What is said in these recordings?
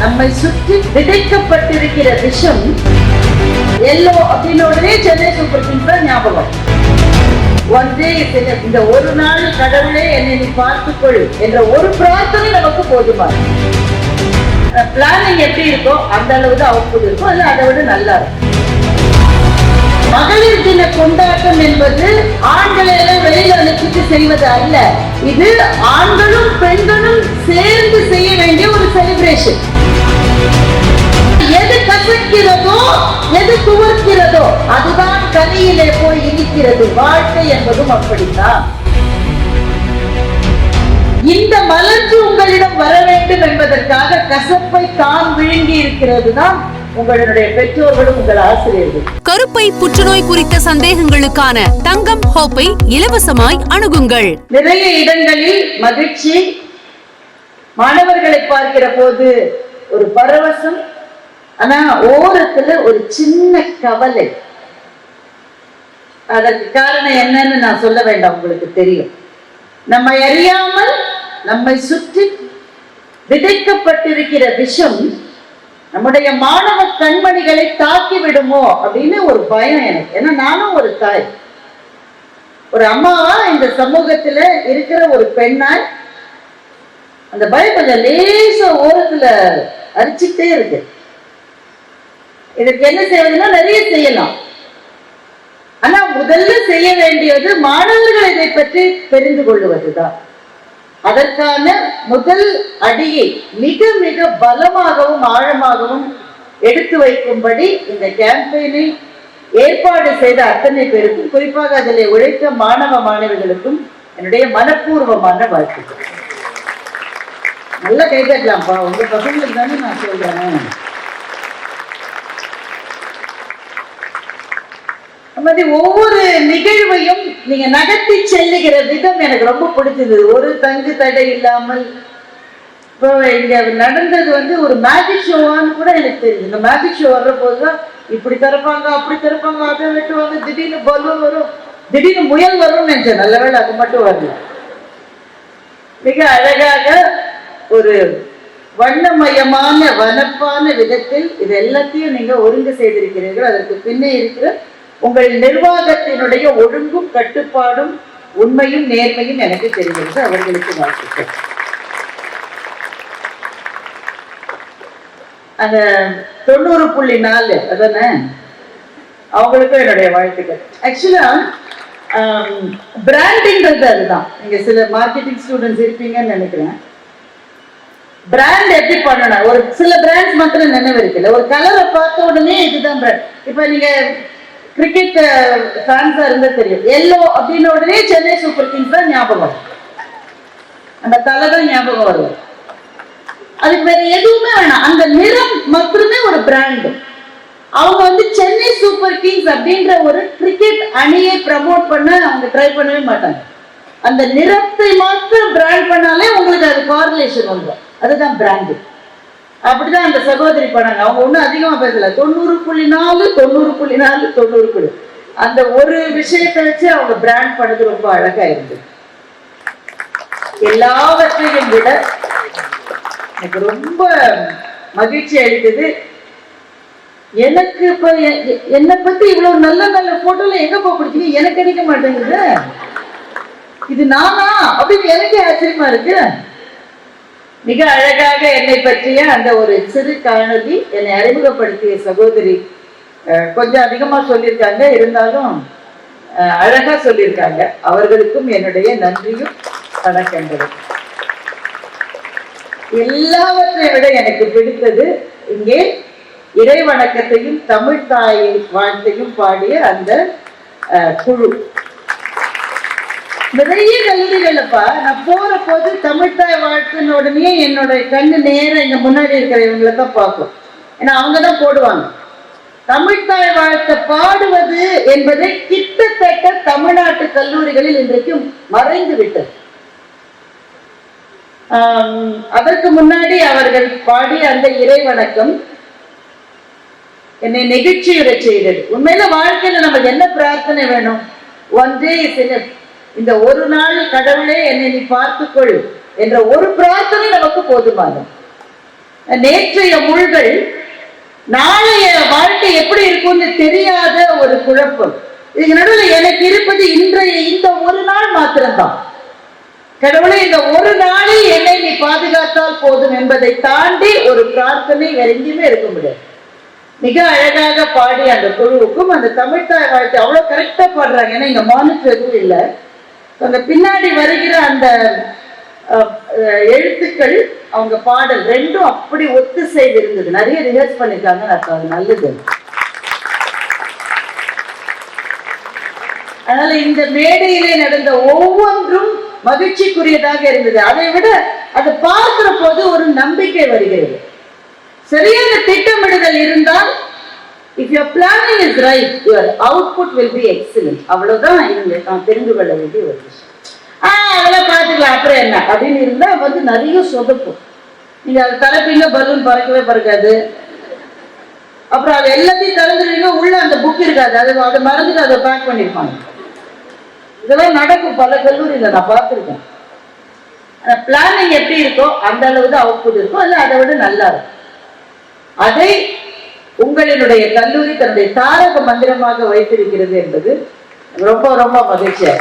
நம்மை சுற்றி விதைக்கப்பட்டிருக்கிற விஷம் எல்லோ அப்படின்னு உடனே சென்னை சூப்பர் கிங்ஸ் தான் ஞாபகம். ஒன்றே இந்த ஒரு நாள் கடவுளே என்னை நீ பார்த்துக்கொள் என்ற ஒரு பிரார்த்தனை நமக்கு போதுமா? பிளானிங் எப்படி இருக்கோ அந்த அளவு தான் அவுட்புட் இருக்கும். அல்ல அதை விட நல்லா இருக்கும். மகளிர் தின கொண்டாட்டம் என்பது ஆண்களை எல்லாம் வெளியில அனுப்பிட்டு செய்வது அல்ல. இது ஆண்களும் பெண்களும் சேர்ந்து செய்ய வேண்டிய ஒரு செலிப்ரேஷன் எது கசக்கிறதோ எது துவர்க்கிறதோ அதுதான் கனியிலே போய் இனிக்கிறது. வாழ்க்கை என்பதும் அப்படித்தான். இந்த மலர்ச்சி உங்களிடம் வர வேண்டும் என்பதற்காக கசப்பை தான் விழுங்கி இருக்கிறது தான் உங்களுடைய பெற்றோர்களும் உங்கள் ஆசிரியர்கள். கருப்பை புற்றுநோய் குறித்த சந்தேகங்களுக்கான தங்கம் ஹோப்பை இலவசமாய் அணுகுங்கள். நிறைய இடங்களில் மகிழ்ச்சி. மாணவர்களை பார்க்கிற போது ஒரு பரவசம் ஆனா ஓரத்துல ஒரு சின்ன கவலை. அதற்கு காரணம் என்னன்னு நான் சொல்ல வேண்டாம் உங்களுக்கு தெரியும். நம்மை அறியாமல் நம்மை சுற்றி விதைக்கப்பட்டிருக்கிற விஷம் நம்முடைய மாணவ கண்மணிகளை தாக்கி விடுமோ அப்படின்னு ஒரு பயம் எனக்கு. ஏன்னா நானும் ஒரு தாய். ஒரு அம்மாவா இந்த சமூகத்துல இருக்கிற ஒரு பெண்ணாய் அந்த பயம் கொஞ்சம் லேச ஓரத்துல அரிச்சுட்டே இருக்கு. இதற்கு என்ன செய்வதுன்னா நிறைய செய்யலாம். ஆனா முதல்ல செய்ய வேண்டியது மாணவர்கள் இதை பற்றி தெரிந்து கொள்வதுதான் அதற்கான முதல் அடியை மிக மிக பலமாகவும் ஆழமாகவும் எடுத்து வைக்கும்படி இந்த கேம்பெயினை ஏற்பாடு செய்த அத்தனை பேருக்கும் குறிப்பாக அதில் உழைத்த மாணவ மாணவிகளுக்கும் என்னுடைய மனப்பூர்வமான வாழ்த்துக்கள். நல்லா கை தட்டலாம்ப்பா உங்க பசங்களுக்கு தானே நான் சொல்றேன். மாதிரி ஒவ்வொரு நிகழ்வையும் நீங்க நகர்த்தி செல்லுகிற விதம் எனக்கு ரொம்ப பிடிச்சது. ஒரு தங்கு தடை இல்லாமல். இப்போ இங்க நடந்தது வந்து ஒரு மேஜிக் ஷோவான்னு கூட எனக்கு தெரியுது. இந்த மேஜிக் ஷோ வர்ற போதுதான் இப்படி திறப்பாங்க அப்படி திறப்பாங்க அதை வெட்டுவாங்க திடீர்னு பலூன் வரும். திடீர்னு முயல் வரும்னு நினைச்சேன். நல்ல வேலை அது மட்டும் வரல. மிக அழகாக ஒரு வண்ணமயமான வனப்பான விதத்தில் இது எல்லாத்தையும் நீங்க ஒருங்கு செய்திருக்கிறீர்கள். அதற்கு பின்னே இருக்கிற உங்கள் நிர்வாகத்தினுடைய ஒழுங்கும் கட்டுப்பாடும் உண்மையும் நேர்மையும் எனக்கு தெரிகிறது. அவர்களுக்கு வாழ்த்துக்கள். அந்த தொண்ணூறு புள்ளி நாலு அதானே? அவங்களுக்கும் என்னுடைய வாழ்த்துக்கள். ஆக்சுவலா பிராண்டிங்கிறது அதுதான். நீங்க சில மார்க்கெட்டிங் ஸ்டூடெண்ட்ஸ் இருப்பீங்கன்னு நினைக்கிறேன். பிராண்ட் எப்படி பண்ணணும்? ஒரு சில பிராண்ட்ஸ் மாத்திரம் நினைவு இருக்குல்ல ஒரு கலரை பார்த்த உடனே இதுதான் பிராண்ட் இப்ப நீங்க கிரிக்கெட் ஃபேன்ஸா இருந்தா தெரியும். எல்லோ அப்படின்ன உடனே சென்னை சூப்பர் கிங்ஸ் தான் ஞாபகம் வரும். அந்த தலை தான் ஞாபகம் வரும். அதுக்கு வேற எதுவுமே வேணாம். அந்த நிறம் மட்டுமே ஒரு பிராண்ட் அவங்க வந்து சென்னை சூப்பர் கிங்ஸ் அப்படின்ற ஒரு கிரிக்கெட் அணியை ப்ரமோட் பண்ண அவங்க ட்ரை பண்ணவே மாட்டாங்க. அந்த நிறத்தை மாத்திரம் பிராண்ட் பண்ணாலே உங்களுக்கு அது கார்லேஷன் ஒன்று அதுதான் பிராண்டு அப்படிதான் அந்த சகோதரி பண்ணாங்க அவங்க ஒன்றும் அதிகமாக பேசல. தொண்ணூறு புள்ளி நாலு தொண்ணூறு புள்ளி நாலு தொண்ணூறு புள்ளி. அந்த ஒரு விஷயத்தை வச்சு அவங்க பிராண்ட் பண்ணது ரொம்ப அழகா இருந்தது எல்லாவற்றையும் விட எனக்கு ரொம்ப மகிழ்ச்சி அளித்தது. எனக்கு இப்ப என்னை பத்தி இவ்வளவு நல்ல நல்ல போட்டோல எங்க போக பிடிச்சீங்க? எனக்கு கிடைக்க மாட்டேங்குது. இது நானா? அப்படின்னு எனக்கே ஆச்சரியமா இருக்கு. மிக அழகாக என்னை பற்றிய அந்த ஒரு சிறு காணொலி என்னை அறிமுகப்படுத்திய சகோதரி கொஞ்சம் அதிகமாக சொல்லியிருக்காங்க. இருந்தாலும் அழகா சொல்லியிருக்காங்க. அவர்களுக்கும் என்னுடைய நன்றியும் வணக்கங்களும். எல்லாவற்றை விட எனக்கு பிடித்தது இங்கே இறை வணக்கத்தையும் தமிழ் தாயை வாழ்த்தையும் பாடிய அந்த குழு. நிறைய கல்லூரிகளப்பா நான் போற போது தமிழ்தாய் வாழ்த்துன உடனே என்னோட கண்ணு நேரம் எங்க முன்னாடி இருக்கிற இவங்களை தான் பார்க்கும். ஏன்னா அவங்க தான் போடுவாங்க. தமிழ்தாய் வாழ்த்த பாடுவது என்பதை கிட்டத்தட்ட தமிழ்நாட்டு கல்லூரிகளில் இன்றைக்கு மறைந்து விட்டது. அதற்கு முன்னாடி அவர்கள் பாடிய அந்த இறை வணக்கம் என்னை நெகிழ்ச்சியுற செய்தது. உண்மையில வாழ்க்கையில நமக்கு என்ன பிரார்த்தனை வேணும்? ஒன்றே சில இந்த ஒரு நாள் கடவுளே என்னை நீ பார்த்துக்கொள் என்ற ஒரு பிரார்த்தனை நமக்கு போதுமானது. நேற்றைய முள்கள் நாளைய வாழ்க்கை எப்படி இருக்கும்னு தெரியாத ஒரு குழப்பம். இதுக்கு நடுவில் எனக்கு இருப்பது இன்றைய இந்த ஒரு நாள் மாத்திரம்தான். கடவுளே இந்த ஒரு நாளில் என்னை நீ பாதுகாத்தால் போதும் என்பதை தாண்டி ஒரு பிரார்த்தனை வேற எங்கேயுமே இருக்க முடியாது. மிக அழகாக பாடி அந்த குழுவுக்கும் அந்த தமிழ்தாய் வாழ்க்கை அவ்வளவு கரெக்டா பாடுறாங்க. ஏன்னா இங்க மானிட்டர் எதுவும் இல்லை. அந்த பின்னாடி வருகிற அந்த எழுத்துக்கள் அவங்க பாடல் ரெண்டும் அப்படி ஒத்து செய்து இருந்தது நிறைய ரிஹர்ஸ் பண்ணிருக்காங்க அது நல்லது. அதனால இந்த மேடையிலே நடந்த ஒவ்வொன்றும் மகிழ்ச்சிக்குரியதாக இருந்தது. அதை விட அதை பார்க்கிற போது ஒரு நம்பிக்கை வருகிறது. சரியான திட்டமிடுதல் இருந்தால் if your planning is right your output will be excellent அவ்வளவுதான் இவங்க நான் தெரிந்து கொள்ள வேண்டிய ஒரு விஷயம். அதெல்லாம் பார்த்துக்கலாம். அப்புறம் என்ன? அப்படின்னு இருந்தா வந்து நிறைய சொதப்பும் நீங்க அதை திறப்பீங்க பலூன் பறக்கவே பறக்காது. அப்புறம் அது எல்லாத்தையும் திறந்துடுவீங்க உள்ள அந்த புக் இருக்காது. அதை அதை மறந்துட்டு அதை பேக் பண்ணியிருப்பாங்க இதெல்லாம் நடக்கும். பல கல்லூரியில நான் பார்த்துருக்கேன். பிளானிங் எப்படி இருக்கோ அந்த அளவு தான் அவுட்புட் இருக்கும். இல்லை அதை விட நல்லா இருக்கும். அதை உங்களினுடைய கல்லூரி தன்னுடைய தாரக மந்திரமாக வைத்திருக்கிறது என்பது ரொம்ப ரொம்ப மகிழ்ச்சியா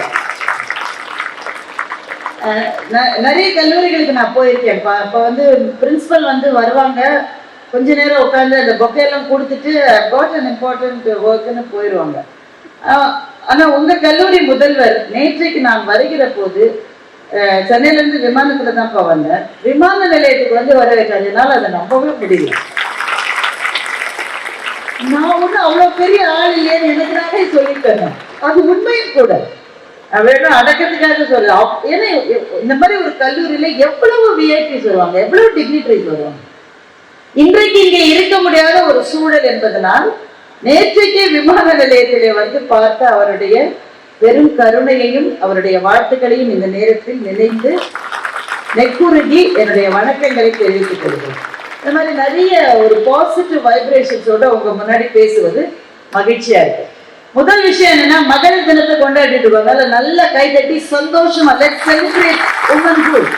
அஹ் ந- நிறைய கல்லூரிகளுக்கு நான் போயிருக்கேன். இப்போ வந்து பிரின்சிபல் வந்து வருவாங்க. கொஞ்ச நேரம் உட்காந்து அந்த பொக்கையெல்லாம் கொடுத்துட்டு காட் அண்ட் இம்பார்ட்டன்ட் ஒர்க்குன்னு போயிடுவாங்க ஆஹ் ஆனா உங்க கல்லூரி முதல்வர் நேற்றைக்கு நான் வருகிற போது அஹ் சென்னையில இருந்து விமானத்துல தான்ப்பா வந்தேன். விமான நிலையத்துக்கு வந்து வர வச்சாரு அதை நம்பவே முடியல. நான் ஒன்றும் அவ்வளோ பெரிய ஆள் இல்லையேன்னு எனக்கு நானே சொல்லிட்டேன். அது உண்மையும் கூட. வேணும் அடக்கத்துக்காக சொல்ல அப்- ஏன்னா இந்த மாதிரி ஒரு கல்லூரியில எவ்வளவு விஐபிஸ் வருவாங்க எவ்வளவு டிக்னிட்ரிஸ் வருவாங்க? இன்றைக்கு இங்கே இருக்க முடியாத ஒரு சூழல் என்பதனால் நேற்றைக்கே விமான நிலையத்திலே வந்து பார்த்த அவருடைய பெரும் கருணையையும் அவருடைய வாழ்த்துக்களையும் இந்த நேரத்தில் நினைத்து நெக்குருகி என்னுடைய வணக்கங்களை தெரிவித்துக் கொள்கிறேன். இந்த மாதிரி நிறைய ஒரு பாசிட்டிவ் வைப்ரேஷன்ஸோட உங்க முன்னாடி பேசுவது மகிழ்ச்சியா இருக்கு. முதல் விஷயம் என்னன்னா மகளிர் தினத்தை கொண்டாடிட்டு இருக்கோம் அதனால நல்ல கை தட்டி சந்தோஷமா லெட் செலிப்ரேட் உமன் குட்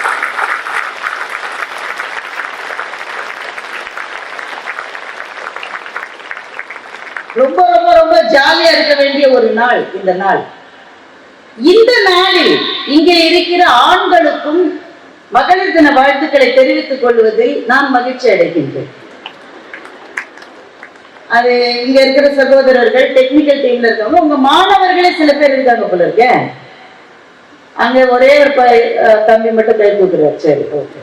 ரொம்ப ரொம்ப ரொம்ப ஜாலியா இருக்க வேண்டிய ஒரு நாள் இந்த நாள். இந்த நாளில் இங்கே இருக்கிற ஆண்களுக்கும் மகளிர் தின வாழ்த்துக்களை தெரிவித்துக் கொள்வதில் நான் மகிழ்ச்சி அடைகின்றேன். அது இங்க இருக்கிற சகோதரர்கள் டெக்னிக்கல் டீம்ல இருக்கவங்க உங்க மாணவர்களே சில பேர் இருக்காங்க போல இருக்க. அங்க ஒரே ஒரு தம்பி மட்டும் கை தூக்குறாரு சரி ஓகே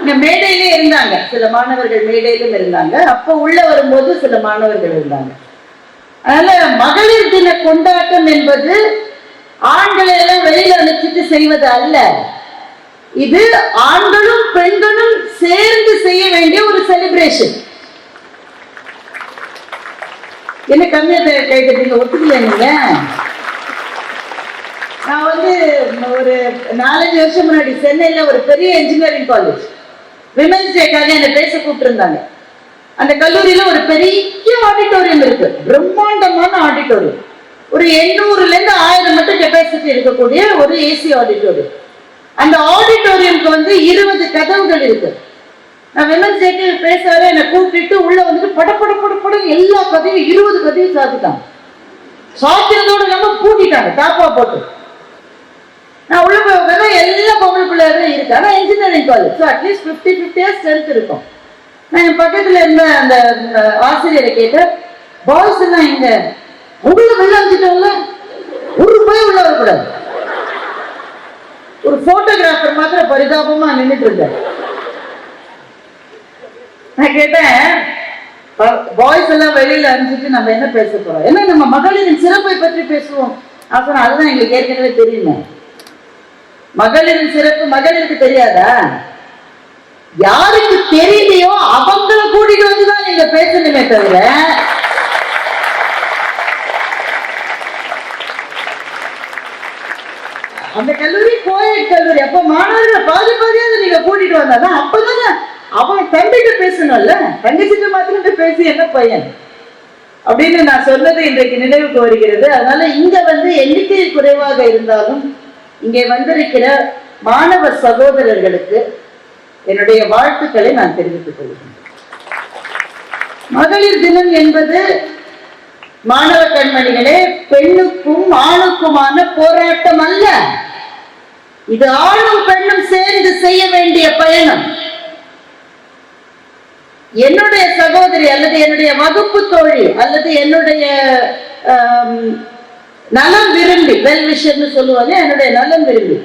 இங்க மேடையிலே இருந்தாங்க. சில மாணவர்கள் மேடையிலும் இருந்தாங்க. அப்போ உள்ள வரும்போது சில மாணவர்கள் இருந்தாங்க. அதனால மகளிர் தின கொண்டாட்டம் என்பது ஆண்களை எல்லாம் வெளியில அனுப்பிச்சிட்டு செய்வது அல்ல. இது ஆண்களும் பெண்களும் சேர்ந்து செய்ய வேண்டிய ஒரு செலிப்ரேஷன் என்ன கம்மியா கை தட்டீங்க ஒத்துக்கல நீங்க? நான் வந்து ஒரு நாலஞ்சு வருஷம் முன்னாடி சென்னையில ஒரு பெரிய இன்ஜினியரிங் காலேஜ் விமென்ஸ் டேக்காக என்னை பேச கூப்பிட்டுருந்தாங்க. அந்த கல்லூரியில ஒரு பெரிய ஆடிட்டோரியம் இருக்கு. பிரம்மாண்டமான ஆடிட்டோரியம் ஒரு எண்ணூறுல இருந்து ஆயிரம் மட்டும் கெப்பாசிட்டி இருக்கக்கூடிய ஒரு ஏசி ஆடிட்டோரியம் அந்த ஆடிட்டோரியம்க்கு வந்து இருபது கதவுகள் இருக்கு. நான் விமன் டேக்கு பேச வர என்னை கூப்பிட்டு உள்ள வந்துட்டு பட பட பட பட எல்லா கதையும் இருபது கதையும் சாத்திட்டாங்க சாத்திரத்தோட நம்ம பூட்டிட்டாங்க தாப்பா போட்டு. நான் உள்ள போய் உட்கார்ந்தா எல்லா பொம்பளை இருக்கு. ஆனா engineering college so at least fifty ஃபிஃப்டியா strength இருக்கும். நான் என் பக்கத்துல இருந்த அந்த ஆசிரியரை கேட்டேன் பாய்ஸ் எல்லாம் எங்க உள்ள வெளில அனுப்பிச்சிட்டோம்ல ஒரு போய் உள்ள வரக்கூடாது. ஒரு போட்டோகிராஃபர் மாத்திரம் பரிதாபமா நின்னுட்டு இருந்தார் நான் கேட்டேன் பாய்ஸ் எல்லாம் வெளியில அனுப்பிச்சிட்டு நம்ம என்ன பேச போறோம்? ஏன்னா நம்ம மகளிரின் சிறப்பை பற்றி பேசுவோம்? அப்புறம் அதுதான் எங்களுக்கு ஏற்கனவே தெரியுமே. மகளிரின் சிறப்பு மகளிருக்கு தெரியாதா? யாருக்கு தெரியலையோ அவங்கள கூட்டிட்டு வந்துதான் நீங்க பேசணுமே தவிர அந்த கல்லூரி கோயட் கல்லூரி. அப்ப மாணவர்களை பாதி பாதியாவது நீங்க கூட்டிட்டு வந்தாதான் அப்பதானே அவன் தம்பிகிட்ட பேசணும்ல? தங்கச்சிட்ட மாத்திரம் பேசி என்ன பையன்? அப்படின்னு நான் சொன்னது இன்றைக்கு நினைவுக்கு வருகிறது. அதனால இங்க வந்து எண்ணிக்கை குறைவாக இருந்தாலும் இங்கே வந்திருக்கிற மாணவ சகோதரர்களுக்கு என்னுடைய வாழ்த்துக்களை நான் தெரிவித்துக் கொள்கிறேன். மகளிர் தினம் என்பது மாணவ கண்மணிகளே பெண்ணுக்கும் ஆணுக்குமான போராட்டம் அல்ல. இது ஆணும் பெண்ணும் சேர்ந்து செய்ய வேண்டிய பயணம். என்னுடைய சகோதரி அல்லது என்னுடைய வகுப்பு தோழி அல்லது என்னுடைய நலம் விரும்பி வெல் விஷயம்னு சொல்லுவாங்க என்னுடைய நலம் விரும்பி.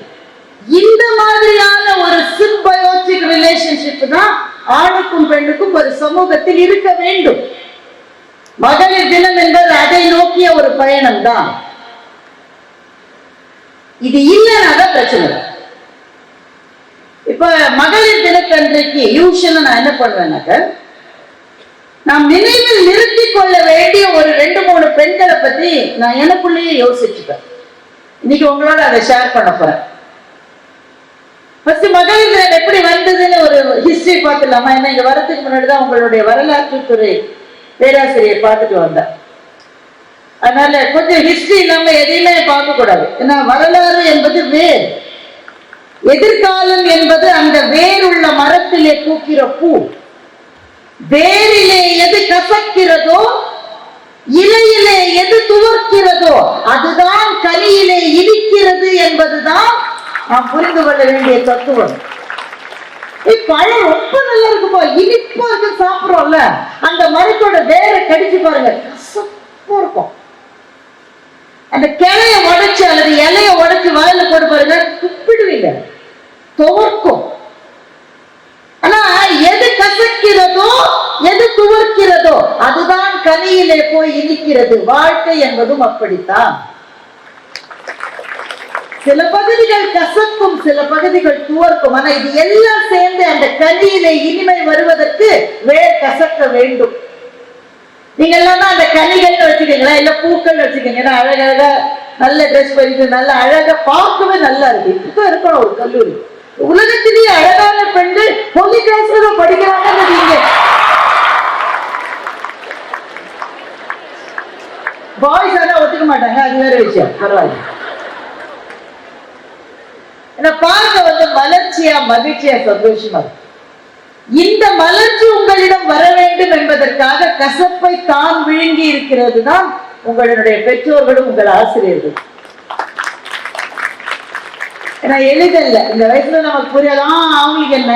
இந்த மாதிரியான ஒரு சிம்பயோட்டிக் ரிலேஷன்ஷிப் தான் ஆணுக்கும் பெண்ணுக்கும் ஒரு சமூகத்தில் இருக்க வேண்டும். மகளிர் தினம் என்பது அதை நோக்கிய ஒரு பயணம் தான் இது இல்லைனாதான் பிரச்சனை இப்ப மகளிர் தினத்தன்றைக்கு யூஸ்வலா நான் என்ன பண்ணுவேன்னாக்க நாம் நினைவில் நிறுத்தி கொள்ள வேண்டிய ஒரு ரெண்டு மூணு பெண்களை பத்தி நான் எனக்குள்ளேயே யோசிச்சுப்பேன். இன்னைக்கு உங்களோட அதை ஷேர் பண்ண போறேன். ஃபர்ஸ்ட் மகளிர் தினம் எப்படி வந்ததுன்னு ஒரு ஹிஸ்டரி பார்த்துலாமா ஏன்னா இங்க வரத்துக்கு முன்னாடி தான் உங்களுடைய வரலாற்றுத்துறை பேராசிரியர் பார்த்துட்டு வந்தேன். அதனால கொஞ்சம் ஹிஸ்டரி நம்ம எதையுமே பார்க்க கூடாது ஏன்னா வரலாறு என்பது வேர். எதிர்காலம் என்பது அந்த வேருள்ள மரத்திலே பூக்கிற பூ. வேரிலே எது கசக்கிறதோ இலையிலே எது துவர்க்கிறதோ அதுதான் கலியிலே இனிக்கிறது என்பதுதான் நாம் புரிந்து கொள்ள வேண்டிய தத்துவம். பழம் ரொம்ப நல்லா இருக்குமா இனிப்பா இருக்கு சாப்பிடுறோம்ல. அந்த மரத்தோட வேரை கடிச்சு பாருங்க. கசப்பா இருக்கும். அந்த கிளைய உடைச்சு அல்லது இலைய உடைச்சு வயல போட்டு பாருங்க. துப்பிடுவீங்க. துவர்க்கும். ஆனா எது கசக்கிறதோ எது துவர்க்கிறதோ அதுதான் கனியிலே போய் இனிக்கிறது. வாழ்க்கை என்பதும் அப்படித்தான். சில பகுதிகள் கசக்கும் சில பகுதிகள் துவர்க்கும். ஆனா இது எல்லாம் சேர்ந்து அந்த கனியிலே இனிமை வருவதற்கு வேர் கசக்க வேண்டும். நீங்க எல்லாம் அந்த கனிகள் வச்சுக்கீங்களா இல்ல பூக்கள் வச்சுக்கீங்க. ஏன்னா அழகழகா நல்ல ட்ரெஸ் பண்ணிட்டு நல்ல அழகா பார்க்கவே நல்லா இருக்கு. இப்ப இருக்கணும் ஒரு கல்லூரி. உலகத்திலேயே அழகான பெண்கள் பொங்கி கிளாஸ்ல படிக்கிறாங்கன்னு நீங்க. பாய்ஸ் ஆனா ஒத்துக்க மாட்டாங்க. அது வேற விஷயம். பரவாயில்ல. என்ன பார்க்க வந்து மலர்ச்சியா மகிழ்ச்சியா சந்தோஷமா. இந்த மலர்ச்சி உங்களிடம் வர வேண்டும் என்பதற்காக கசப்பை தான் விழுங்கி இருக்கிறது தான் உங்களுடைய பெற்றோர்களும் உங்கள் ஆசிரியர்கள். ஏன்னா எளிதல்ல. இந்த வயசுல நமக்கு புரியலாம் அவங்களுக்கு என்ன?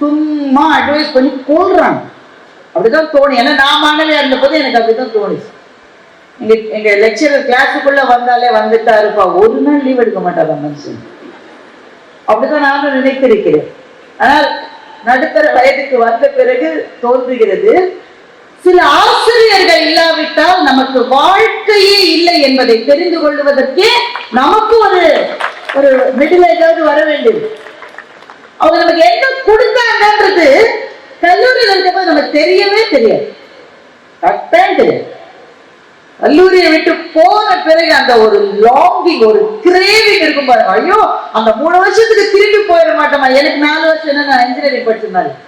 சும்மா அட்வைஸ் பண்ணி போடுறாங்க அப்படிதான் தோணும். ஏன்னா நான் மாணவியா இருந்தபோது எனக்கு அப்படிதான் தோணுச்சு. எங்க எங்க லெக்சரர் கிளாஸுக்குள்ள வந்தாலே வந்துட்டா இருப்பா ஒரு நாள் லீவ் எடுக்க மாட்டாங்க மனுஷன்? அப்படிதான் நானும் நினைத்திருக்கிறேன். ஆனால் நடுத்தர வயதுக்கு வந்த பிறகு தோன்றுகிறது சில ஆசிரியர்கள் இல்லாவிட்டால் நமக்கு வாழ்க்கையே இல்லை என்பதை தெரிந்து கொள்வதற்கே நமக்கு ஒரு ஒரு மிடில் ஏதாவது வர வேண்டியது அவங்க நமக்கு என்ன கொடுத்தாங்கன்றது கல்லூரியில் இருக்கும்போது நமக்கு தெரியவே தெரியாது. கரெக்டாக தெரியாது கல்லூரியை விட்டு போன பிறகு அந்த ஒரு லாங்கிங் ஒரு கிரேவிங் இருக்கும் பாருங்க. ஐயோ அந்த மூணு வருஷத்துக்கு திரும்பி போயிட மாட்டோமா? எனக்கு நாலு வருஷம் என்ன நான் இன்ஜினியரிங் படிச்சிருந்தாலும்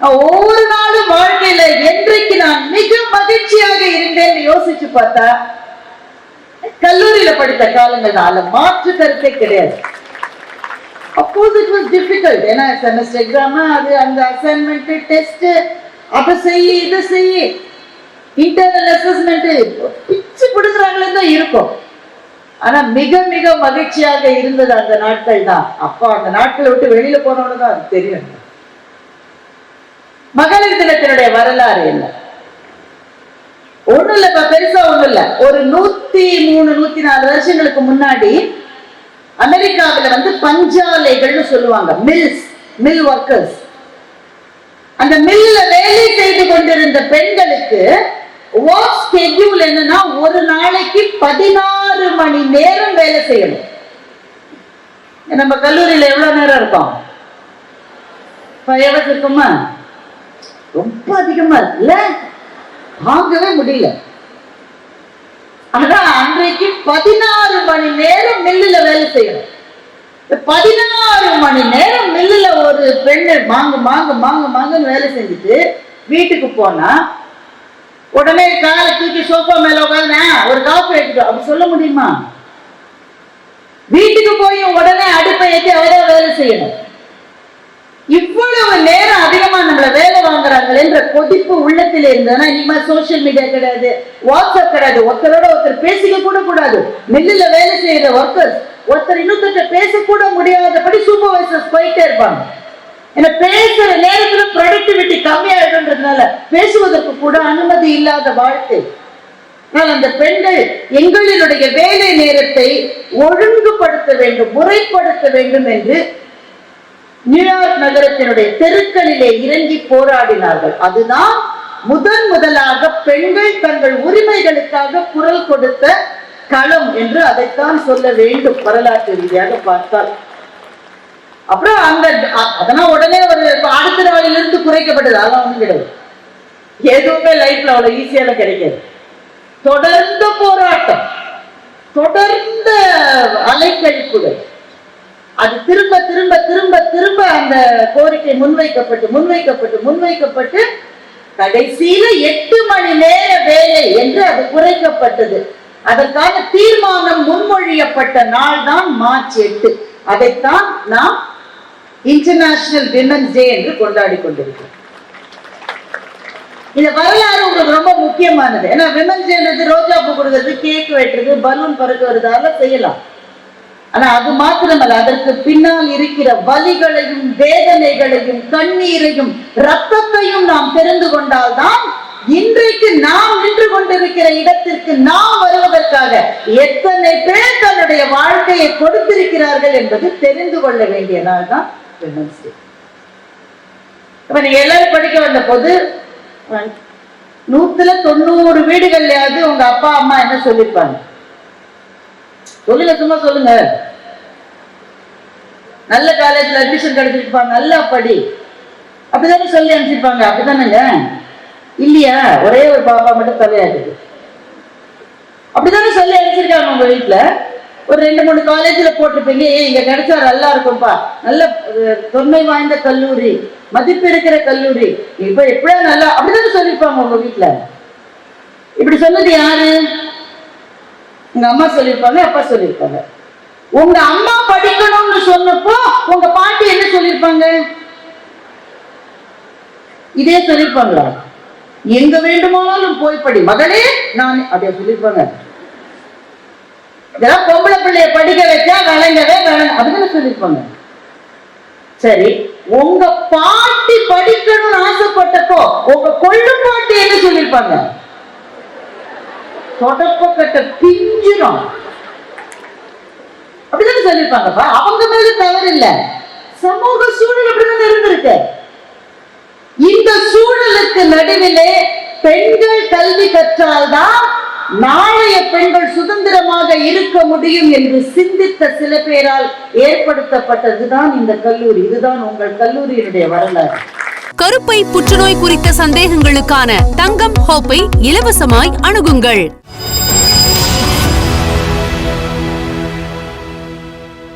நான் ஒவ்வொரு நாளும் வாழ்க்கையில என்றைக்கு நான் மிக மகிழ்ச்சியாக இருந்தேன்னு யோசிச்சு பார்த்தா கல்லூரியில படித்த காலங்கள் தான். அதுல மாற்று கருத்தே கிடையாது. அப்போது இட் வாஸ் டிஃபிகல்ட் ஏன்னா செமஸ்டர் எக்ஸாம் அது அந்த அசைன்மெண்ட் டெஸ்ட் அதை செய்ய இதை செய்ய இன்டர்னல் அசஸ்மெண்ட் இருக்கும். ஆனா மிக மிக மகிழ்ச்சியாக இருந்தது அந்த நாட்கள் தான். அப்போ அந்த நாட்களை விட்டு வெளியில போனவனு தான் அது தெரியும். மகளிர் தினத்தினுடைய வரலாறு என்ன? ஒண்ணும் இல்ல பெருசா ஒண்ணும் இல்ல. ஒரு நூத்தி மூணு நூத்தி நாலு வருஷங்களுக்கு முன்னாடி அமெரிக்காவில வந்து பஞ்சாலைகள்னு சொல்லுவாங்க. மில்ஸ் மில் ஒர்க்கர்ஸ் அந்த மில்ல வேலை செய்து கொண்டிருந்த பெண்களுக்கு ஒர்க் ஸ்கெட்யூல் என்னன்னா ஒரு நாளைக்கு பதினாறு மணி நேரம் வேலை செய்யணும். நம்ம கல்லூரியில எவ்வளவு நேரம் இருக்கும்? ஃபைவ் ஹவர்ஸ் இருக்குமா ரொம்ப அதிகமா இருக்குல்ல? வாங்கவே முடியல. ஆனா அன்றைக்கு பதினாறு மணி நேரம் மில்லுல வேலை செய்யணும். பதினாறு மணி நேரம் மில்லுல ஒரு பெண்ணு மாங்கு மாங்கு மாங்கு மாங்குன்னு வேலை செஞ்சுட்டு வீட்டுக்கு போனா உடனே காலை தூக்கி சோஃபா மேல உட்காந்து ஒரு காப்பு எடுத்துக்கோ அப்படி சொல்ல முடியுமா? வீட்டுக்கு போய் உடனே அடுப்பை ஏற்றி அவரே வேலை செய்யணும். இவ்வளவு நேரம் அதிகமா நம்மள வேலை வாங்குறாங்களேன்ற கொதிப்பு உள்ளத்தில் இருந்ததுன்னா இனிமே சோசியல் மீடியா கிடையாது வாட்ஸ்அப் கிடையாது. ஒருத்தரோட ஒருத்தர் பேசிக்க கூட கூடாது. மில்லுல வேலை செய்யற ஒர்க்கர்ஸ் ஒருத்தர் இன்னொருத்தர் பேசக்கூட முடியாதபடி சூப்பர்வைசர்ஸ் போயிட்டே இருப்பாங்க. ஏன்னா பேசுற நேரத்துல ப்ரொடக்டிவிட்டி கம்மியாயிடும்ன்றதுனால பேசுவதற்கு கூட அனுமதி இல்லாத வாழ்க்கை. ஆனால் அந்த பெண்கள் எங்களினுடைய வேலை நேரத்தை ஒழுங்குபடுத்த வேண்டும் முறைப்படுத்த வேண்டும் என்று நியூயார்க் நகரத்தினுடைய தெருக்களிலே இறங்கி போராடினார்கள். அதுதான் முதன் முதலாக பெண்கள் தங்கள் உரிமைகளுக்காக குரல் கொடுத்த களம் என்று அதைத்தான் சொல்ல வேண்டும் வரலாற்று ரீதியாக பார்த்தால். அப்புறம் அந்த அ- அதெல்லாம் உடனே ஒரு அடுத்த வழியிலிருந்து குறைக்கப்பட்டது. அதெல்லாம் ஒண்ணும் கிடையாது. எதுவுமே லைஃப்ல அவ்வளவு ஈஸியான கிடைக்காது. தொடர்ந்த போராட்டம் தொடர்ந்த அலைக்கழிப்புகள் அது திரும்ப திரும்ப திரும்ப திரும்ப அந்த கோரிக்கை முன்வைக்கப்பட்டு முன்வைக்கப்பட்டு முன்வைக்கப்பட்டு கடைசியில எட்டு மணி நேர வேலை என்று அது குறைக்கப்பட்டது. அதற்கான தீர்மானம் முன்மொழியப்பட்ட நாள் தான் மார்ச் எட்டு. அதைத்தான் நாம் இன்டர்நேஷனல் விமன்ஸ் டே என்று கொண்டாடி கொண்டிருக்கிறோம். இந்த வரலாறு உங்களுக்கு ரொம்ப முக்கியமானது. ஏன்னா விமன்ஸ் டேன்றது ரோஜா பூ கொடுக்கறது கேக் வெட்டுறது பலூன் பறக்குறது அதெல்லாம் செய்யலாம். ஆனா அது மாத்திரமல்ல அதற்கு பின்னால் இருக்கிற வலிகளையும் வேதனைகளையும் கண்ணீரையும் ரத்தத்தையும் நாம் தெரிந்து கொண்டால்தான் இன்றைக்கு நாம் நின்று கொண்டிருக்கிற இடத்திற்கு நாம் வருவதற்காக எத்தனை பேர் தன்னுடைய வாழ்க்கையை கொடுத்திருக்கிறார்கள் என்பது தெரிந்து கொள்ள வேண்டிய நாள் தான் அப்ப நீங்க எல்லாரும் படிக்க வந்த போது நூத்துல தொண்ணூறு வீடுகள்லயாவது உங்க அப்பா அம்மா என்ன சொல்லிருப்பாங்க சொல்லுங்க சும்மா சொல்லுங்க. நல்ல காலேஜ்ல அட்மிஷன் கிடைச்சிருப்பா நல்லா படி. அப்படிதானே சொல்லி அனுப்பிச்சிருப்பாங்க அப்படிதானேங்க? இல்லையா? ஒரே ஒரு பாப்பா மட்டும் தலையாட்டுது. அப்படிதானே சொல்லி அனுப்பிச்சிருக்காங்க உங்க வீட்டுல ஒரு ரெண்டு மூணு காலேஜ்ல போட்டிருப்பீங்க. ஏய் இங்க கிடைச்சா நல்லா இருக்கும்ப்பா நல்ல தொன்மை வாய்ந்த கல்லூரி மதிப்பு இருக்கிற கல்லூரி. இப்ப எப்படியா நல்லா அப்படிதானே சொல்லிருப்பாங்க உங்க வீட்டுல இப்படி சொன்னது யாரு? உங்க அம்மா சொல்லிருப்பாங்க அப்பா சொல்லியிருப்பாங்க. உங்க அம்மா படிக்கணும்னு சொன்னப்போ உங்க பாட்டி என்ன சொல்லிருப்பாங்க இதே சொல்லிருப்பாங்களா எங்க வேண்டுமானாலும் போய் படி. மகளே நான் அதை சொல்லியிருப்பாங்க. இதெல்லாம் பொம்பளை பிள்ளைய படிக்க வச்சா விளங்கவே வேணும். அப்படின்னு சொல்லியிருப்பாங்க. சரி உங்க பாட்டி படிக்கணும்னு ஆசைப்பட்டப்போ உங்க கொள்ளு பாட்டி என்ன சொல்லியிருப்பாங்க? தொடப்பக்கட்ட பிஞ்சிடும் அப்படிதானே சொல்லியிருப்பாங்கப்பா அவங்க மேல தவறு இல்லை சமூக சூழல் அப்படிதான் இருந்திருக்கு. இந்த சூழலுக்கு நடுவிலே பெண்கள் கல்வி கற்றால்தான் நாளைய பெண்கள் சுதந்திரமாக இருக்க முடியும் என்று சிந்தித்த சில பேரால் ஏற்படுத்தப்பட்டதுதான் இந்த கல்லூரி. இதுதான் உங்கள் கல்லூரியினுடைய வரலாறு. கருப்பை புற்றுநோய் குறித்த சந்தேகங்களுக்கான தங்கம் ஹோப்பை இலவசமாய் அணுகுங்கள்.